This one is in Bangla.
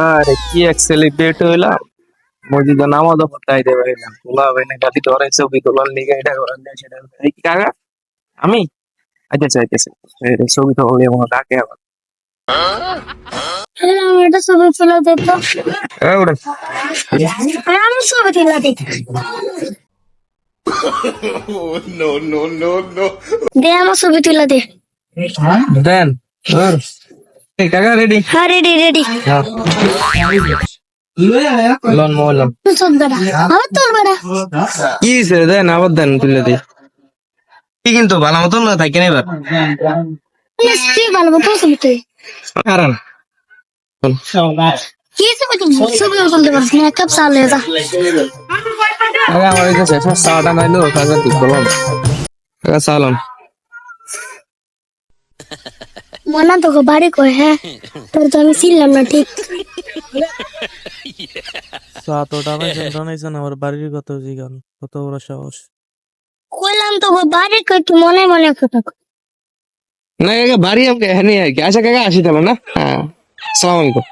আরে কি এক সেলিব্রেট হইলাম? মসজিদে নামাজও পড়তাই দেবে তোলা হবে না ছবি তোলার লিগে এটা করার নেই সেটা। কি কাকা? আমি? আচ্ছা আচ্ছা আচ্ছা এই ছবি তো হলে মনে ডাকে আবার? হ্যাঁ, ছবি তুলে এই আমার ছবি তুলে দে। দে আমার ছবি তুলে দে। দেন। এই কাকা রেডি হ্যাঁ রেডি রেডি লন তোর বেড়া। কি হয়েছে দেন আবার দেন তুলে দিই। কি কিন্তু ভালো মতন না থাকেন এবার? কি ভালো তোর ছবি তুই। কারণ? কি ছবি তুলবি ছবি পারছিস না কাপ চালে যা। কাকা আমার কাছে চাটা নাইলো কাকা ঠিক বললাম কাকা চালাম মনা তোকে বাড়ি কয় হ্যাঁ তোর তো আমি ছিলাম না ঠিক সাতটা বাজে জানাইছে না ওর বাড়ির কথা জিগান কত বড় সাহস কইলাম তোকে বাড়ি কয় কি মনে মনে কথা না কাকা বাড়ি আমাকে এখানে আর কি আচ্ছা কাকা আসি তাহলে না হ্যাঁ সালাম আলাইকুম